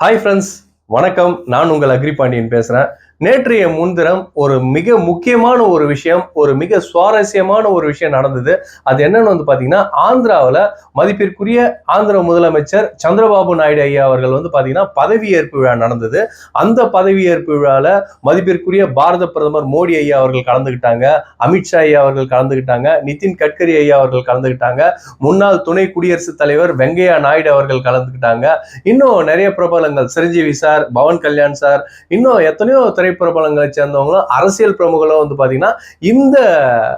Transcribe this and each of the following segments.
Hi friends வணக்கம். நான் உங்கள் அக்ரி பாண்டியன் பேசுகிறேன் நேற்றைய முன்தினம் ஒரு மிக முக்கியமான ஒரு விஷயம் ஒரு மிக சுவாரஸ்யமான ஒரு விஷயம் நடந்தது. அது என்னன்னு வந்து பார்த்தீங்கன்னா ஆந்திராவில் மதிப்பிற்குரிய ஆந்திர முதலமைச்சர் சந்திரபாபு நாயுடு ஐயா அவர்கள் வந்து பார்த்தீங்கன்னா பதவியேற்பு விழா நடந்தது. அந்த பதவியேற்பு விழாவில் மதிப்பிற்குரிய பாரத பிரதமர் மோடி ஐயா அவர்கள் கலந்துக்கிட்டாங்க அமித்ஷா ஐயா அவர்கள் கலந்துக்கிட்டாங்க நிதின் கட்கரி ஐயா அவர்கள் கலந்துக்கிட்டாங்க முன்னாள் துணை குடியரசுத் தலைவர் வெங்கையா நாயுடு அவர்கள் கலந்துக்கிட்டாங்க இன்னும் நிறைய பிரபலங்கள் சிரஞ்சீவி சார் பவன் கல்யாண் சார் இன்னும் எத்தனையோ திரைப்பிரபலங்களை சேர்ந்தவங்களும் அரசியல் பிரமுகளும் வந்து பார்த்தீங்கன்னா இந்த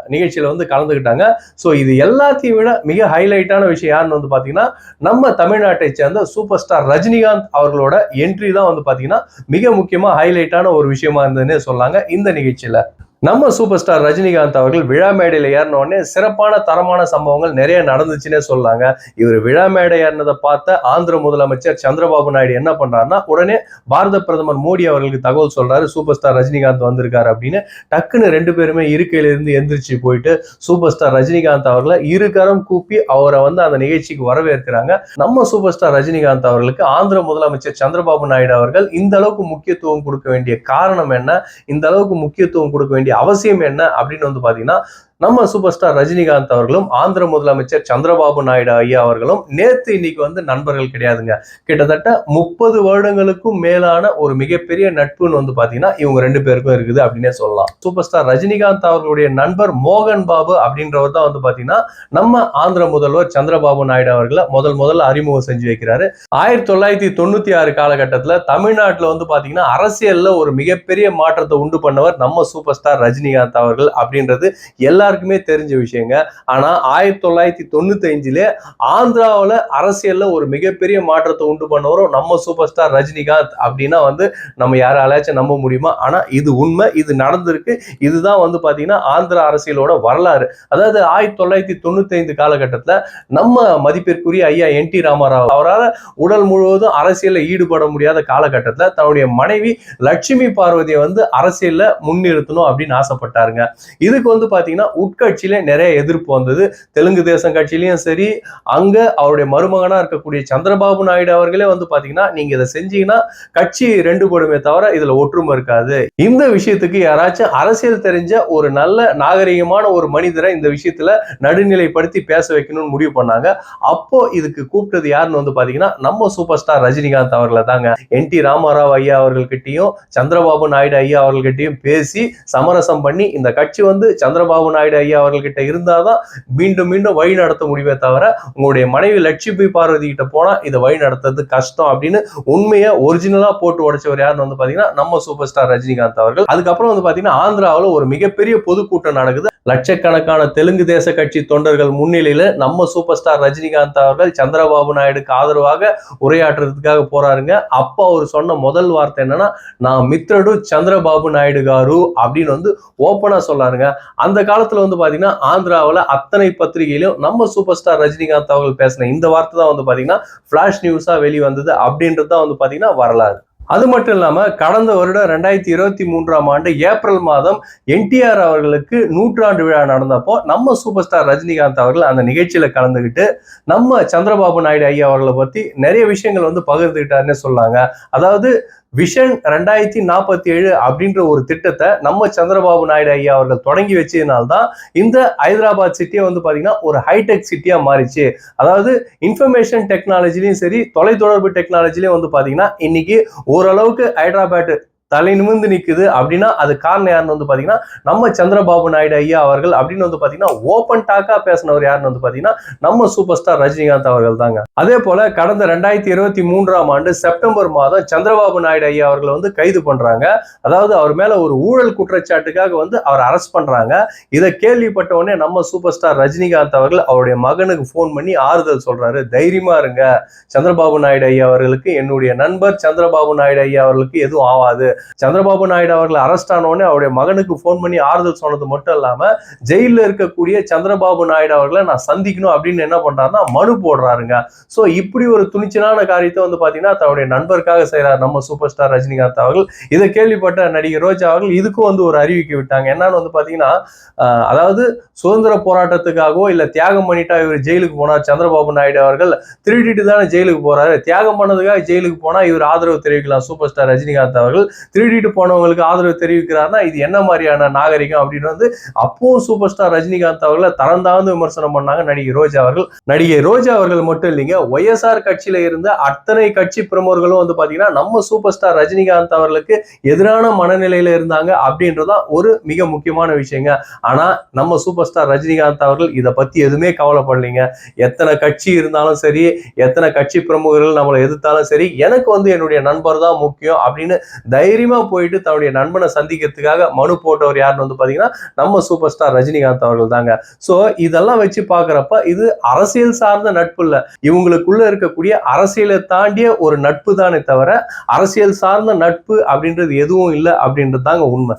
நிகழ்ச்சியில் வந்து கலந்துக்கிட்டாங்க ஸோ இது எல்லாத்தையும் விட மிக ஹைலைட்டான விஷயம் யாருன்னு வந்து பார்த்தீங்கன்னா நம்ம தமிழ்நாட்டை சேர்ந்த சூப்பர் ஸ்டார் ரஜினிகாந்த் அவர்களோட என்ட்ரி தான் வந்து பார்த்தீங்கன்னா மிக முக்கியமாக ஹைலைட்டான ஒரு விஷயமா இருந்ததுன்னு சொல்லாங்க இந்த நிகழ்ச்சியில். நம்ம சூப்பர் ஸ்டார் ரஜினிகாந்த் அவர்கள் விழா மேடையில் ஏறினோடனே சிறப்பான தரமான சம்பவங்கள் நிறைய நடந்துச்சுன்னே சொல்லாங்க. இவர் விழா மேடை ஏறினதை பார்த்த ஆந்திர முதலமைச்சர் சந்திரபாபு நாயுடு என்ன பண்றாருன்னா உடனே பாரத பிரதமர் மோடி அவர்களுக்கு தகவல் சொல்றாரு சூப்பர் ஸ்டார் ரஜினிகாந்த் வந்திருக்காரு அப்படின்னு. டக்குன்னு ரெண்டு பேருமே இருக்கையிலிருந்து எந்திரிச்சு போயிட்டு சூப்பர் ஸ்டார் ரஜினிகாந்த் அவர்களை இரு கரம் கூப்பி அவரை வந்து அந்த நிகழ்ச்சிக்கு வரவேற்கிறாங்க. நம்ம சூப்பர் ஸ்டார் ரஜினிகாந்த் அவர்களுக்கு ஆந்திர முதலமைச்சர் சந்திரபாபு நாயுடு அவர்கள் இந்த அளவுக்கு முக்கியத்துவம் கொடுக்க வேண்டிய காரணம் என்ன? இந்த அளவுக்கு முக்கியத்துவம் கொடுக்க வேண்டிய அவசியம் என்ன அப்படின்னு வந்து பாத்தீங்கன்னா நம்ம சூப்பர் ஸ்டார் ரஜினிகாந்த் அவர்களும் ஆந்திர முதலமைச்சர் சந்திரபாபு நாயுடு ஐயா அவர்களும் நேற்று இன்னைக்கு வந்து நண்பர்கள் கிடையாதுங்க. கிட்டத்தட்ட முப்பது வருடங்களுக்கும் மேலான ஒரு மிகப்பெரிய நட்புன்னு வந்து பாத்தீங்கன்னா இவங்க ரெண்டு பேருக்கும் இருக்குது அப்படின்னே சொல்லலாம். சூப்பர் ஸ்டார் ரஜினிகாந்த் அவர்களுடைய நண்பர் மோகன் பாபு அப்படின்றவர் தான் வந்து பாத்தீங்கன்னா நம்ம ஆந்திர முதல்வர் சந்திரபாபு நாயுடு அவர்களை முதல் முதல்ல அறிமுகம் செஞ்சு வைக்கிறாரு. ஆயிரத்தி தொள்ளாயிரத்தி தொண்ணூத்தி ஆறு காலகட்டத்துல தமிழ்நாட்டுல வந்து பாத்தீங்கன்னா அரசியல்ல ஒரு மிகப்பெரிய மாற்றத்தை உண்டு பண்ணவர் நம்ம சூப்பர் ஸ்டார் ரஜினிகாந்த் அவர்கள் அப்படின்றது எல்லா எல்லாருக்குமே தெரிஞ்ச விஷயங்க. ஆனா ஆயிரத்தி தொள்ளாயிரத்தி தொண்ணூத்தி அஞ்சுல ஆந்திராவில் அரசியல்ல ஒரு மிகப்பெரிய மாற்றத்தை உண்டு பண்ணவரும் நம்ம சூப்பர் ஸ்டார் ரஜினிகாந்த் அப்படின்னா வந்து நம்ம யாராலையாச்சும் நம்ப முடியுமா? ஆனா இது உண்மை இது நடந்திருக்கு. இதுதான் வந்து பாத்தீங்கன்னா ஆந்திரா அரசியலோட வரலாறு. அதாவது ஆயிரத்தி தொள்ளாயிரத்தி தொண்ணூத்தி ஐந்து காலகட்டத்துல நம்ம மதிப்பிற்குரிய ஐயா என் டி ராமாராவ் அவரால் உடல் முழுவதும் அரசியல்ல ஈடுபட முடியாத காலகட்டத்துல தன்னுடைய மனைவி லட்சுமி பார்வதியை வந்து அரசியல்ல முன்னிறுத்தணும் அப்படின்னு ஆசைப்பட்டாருங்க. இதுக்கு வந்து பாத்தீங்கன்னா உட்கட்சியில நிறைய எதிர்ப்பு வந்தது. தெலுங்கு தேசம் கட்சியிலையும் சரி அங்க அவருடைய மருமகனா இருக்கக்கூடிய சந்திரபாபு நாயுடு அவர்களே வந்து பாத்தீங்கன்னா நீங்க இதை செஞ்சீங்கன்னா கட்சி ரெண்டு போடுமே தவிர இதுல ஒற்றுமை இருக்காது. இந்த விஷயத்துக்கு யாராச்சும் அரசியல் தெரிஞ்ச ஒரு நல்ல நாகரிகமான ஒரு மனிதரை இந்த விஷயத்துல நடுநிலைப்படுத்தி பேச வைக்கணும்னு முடிவு பண்ணாங்க. அப்போ இதுக்கு கூப்பிட்டது யாருன்னு வந்து பாத்தீங்கன்னா நம்ம சூப்பர் ஸ்டார் ரஜினிகாந்த் அவர்களை தாங்க. என் டி ராமாராவ் ஐயா அவர்கள்கிட்டயும் சந்திரபாபு நாயுடு ஐயா அவர்கள்கிட்டயும் பேசி சமரசம் பண்ணி இந்த கட்சி வந்து சந்திரபாபு நாயுடு நாயுடு ஐயா அவர்கள்கிட்ட இருந்தால் தான் மீண்டும் மீண்டும் வழி நடத்த முடியுமே தவிர உங்களுடைய மனைவி லட்சுமி பார்வதி கிட்ட போனால் இதை வழி நடத்துறது கஷ்டம் அப்படின்னு உண்மையை ஒரிஜினலாக போட்டு உடைச்சவர் யாருன்னு வந்து பார்த்தீங்கன்னா நம்ம சூப்பர் ஸ்டார் ரஜினிகாந்த் அவர்கள். அதுக்கப்புறம் வந்து பார்த்தீங்கன்னா ஆந்திராவில் ஒரு மிகப்பெரிய பொதுக்கூட்டம் நடக்குது. லட்சக்கணக்கான தெலுங்கு தேச கட்சி தொண்டர்கள் முன்னிலையில் நம்ம சூப்பர் ஸ்டார் ரஜினிகாந்த் அவர்கள் சந்திரபாபு நாயுடுக்கு ஆதரவாக உரையாற்றுறதுக்காக போறாருங்க. அப்போ அவர் சொன்ன முதல் வார்த்தை என்னன்னா நான் மித்ரடு சந்திரபாபு நாயுடு காரு அப்படின்னு வந்து ஓப்பனாக சொல்லாருங்க. அந்த காலத்தில் வந்து பாத்தீங்கன்னா ஆந்திராவில் அத்தனை பத்திரிகையிலும் நம்ம சூப்பர் ஸ்டார் ரஜினிகாந்த் அவர்கள் பேசின இந்த வார்த்தை தான் வந்து பாத்தீங்கன்னா ஃப்ளாஷ் நியூஸாக வெளிவந்தது அப்படின்றது தான் வந்து பாத்தீங்கன்னா வரலாறு. அது மட்டும் இல்லாம கடந்த வருடம் ரெண்டாயிரத்தி இருபத்தி மூன்றாம் ஆண்டு ஏப்ரல் மாதம் என்டிஆர் அவர்களுக்கு நூற்றாண்டு விழா நடந்தப்போ நம்ம சூப்பர் ஸ்டார் ரஜினிகாந்த் அவர்கள் அந்த நிகழ்ச்சியில கலந்துக்கிட்டு நம்ம சந்திரபாபு நாயுடு ஐயா அவர்களை பத்தி நிறைய விஷயங்கள் வந்து பகிர்ந்துக்கிட்டாருன்னு சொன்னாங்க. அதாவது விஷன் ரெண்டாயிரத்தி நாற்பத்தி ஏழு அப்படின்ற ஒரு திட்டத்தை நம்ம சந்திரபாபு நாயுடு ஐயா அவர்கள் தொடங்கி வச்சதுனால்தான் இந்த ஹைதராபாத் சிட்டியை வந்து பார்த்தீங்கன்னா ஒரு ஹைடெக் சிட்டியா மாறிச்சு. அதாவது இன்ஃபர்மேஷன் டெக்னாலஜிலையும் சரி தொலைத்தொடர்பு டெக்னாலஜிலையும் வந்து பார்த்தீங்கன்னா இன்னைக்கு ஓரளவுக்கு ஹைதராபாத் தலை நிமிர்ந்து நிற்குது அப்படின்னா அது காரணம் யாருன்னு வந்து பார்த்தீங்கன்னா நம்ம சந்திரபாபு நாயுடு ஐயா அவர்கள் அப்படின்னு வந்து பார்த்தீங்கன்னா ஓப்பன் டாக்காக பேசினவர் யாருன்னு வந்து பார்த்தீங்கன்னா நம்ம சூப்பர் ஸ்டார் ரஜினிகாந்த் அவர்கள் தாங்க. அதே போல கடந்த ரெண்டாயிரத்தி இருபத்தி மூன்றாம் ஆண்டு செப்டம்பர் மாதம் சந்திரபாபு நாயுடு ஐயா அவர்களை வந்து கைது பண்றாங்க. அதாவது அவர் மேல ஒரு ஊழல் குற்றச்சாட்டுக்காக வந்து அவர் அரெஸ்ட் பண்றாங்க. இதை கேள்விப்பட்ட உடனே நம்ம சூப்பர் ஸ்டார் ரஜினிகாந்த் அவர்கள் அவருடைய மகனுக்கு ஃபோன் பண்ணி ஆறுதல் சொல்றாரு. தைரியமா இருங்க. சந்திரபாபு நாயுடு ஐயா அவர்களுக்கு என்னுடைய நண்பர் சந்திரபாபு நாயுடு ஐயா அவர்களுக்கு எதுவும் ஆகாது சந்திரபாபு நாயுடு அவர்கள் அரெஸ்ட் ஆனோடனே அவருடைய மகனுக்கு ஃபோன் பண்ணி ஆறுதல் சொன்னது மட்டும் இல்லாம ஜெயில இருக்கக்கூடிய சந்திரபாபு நாயுடு அவர்களை நான் சந்திக்கணும் அப்படின்னு என்ன பண்றாருன்னா மனு போடுறாருங்க. சோ இப்படி ஒரு துணிச்சலான காரியத்தை வந்து பாத்தீங்கன்னா தன்னுடைய நண்பருக்காக செய்கிறார் நம்ம சூப்பர் ஸ்டார் ரஜினிகாந்த் அவர்கள். இதை கேள்விப்பட்ட நடிகர் ரோஜா அவர்கள் இதுக்கும் வந்து ஒரு அறிவிக்கை விட்டாங்க. என்னன்னு வந்து பாத்தீங்கன்னா ஆஹ், அதாவது சுதந்திர போராட்டத்துக்காகவோ இல்ல தியாகம் பண்ணிட்டா இவர் ஜெயிலுக்கு போனார் சந்திரபாபு நாயுடு அவர்கள். திருடிட்டு தானே ஜெயிலுக்கு போறாரு. தியாகம் பண்ணதுக்காக ஜெயிலுக்கு போனா இவர் ஆதரவு தெரிவிக்கலாம் சூப்பர் ஸ்டார் ரஜினிகாந்த் அவர்கள். திருடிட்டு போனவங்களுக்கு ஆதரவு தெரிவிக்கிறாருன்னா இது என்ன மாதிரியான நாகரிகம் அப்படின்னு வந்து அப்பவும் சூப்பர் ஸ்டார் ரஜினிகாந்த் அவர்களை தரந்தாழ்ந்து விமர்சனம் பண்ணாங்க நடிகை ரோஜா அவர்கள். நடிகை ரோஜா அவர்கள் மட்டும் இல்லைங்க ஒய்எஸ்ஆர் கட்சியில இருந்த அத்தனை கட்சி பிரமுகர்களும் வந்து பாத்தீங்கன்னா நம்ம சூப்பர் ஸ்டார் ரஜினிகாந்த் அவர்களுக்கு எதிரான மனநிலையில இருந்தாங்க அப்படின்றதான் ஒரு மிக முக்கியமான விஷயங்க. ஆனா நம்ம சூப்பர் ஸ்டார் ரஜினிகாந்த் அவர்கள் இதை பத்தி எதுவுமே கவலைப்படலைங்க. எத்தனை கட்சி இருந்தாலும் சரி எத்தனை கட்சி பிரமுகர்கள் நம்மளை எதிர்த்தாலும் சரி எனக்கு வந்து என்னுடைய நண்பர் தான் முக்கியம் அப்படின்னு தைரியமா போயிட்டு தன்னுடைய நண்பனை சந்திக்கிறதுக்காக மனு போட்டவர் யாருன்னு வந்து பாத்தீங்கன்னா நம்ம சூப்பர் ஸ்டார் ரஜினிகாந்த் அவர்கள் தாங்க. சோ இதெல்லாம் வச்சு பாக்குறப்ப இது அரசியல் சார்ந்த நட்பு இல்ல. இவங்களுக்குள்ள இருக்கக்கூடிய அரசியலை தாண்டிய ஒரு நட்பு தானே தவிர அரசியல் சார்ந்த நட்பு அப்படின்றது எதுவும் இல்லை அப்படின்றது தாங்க உண்மை.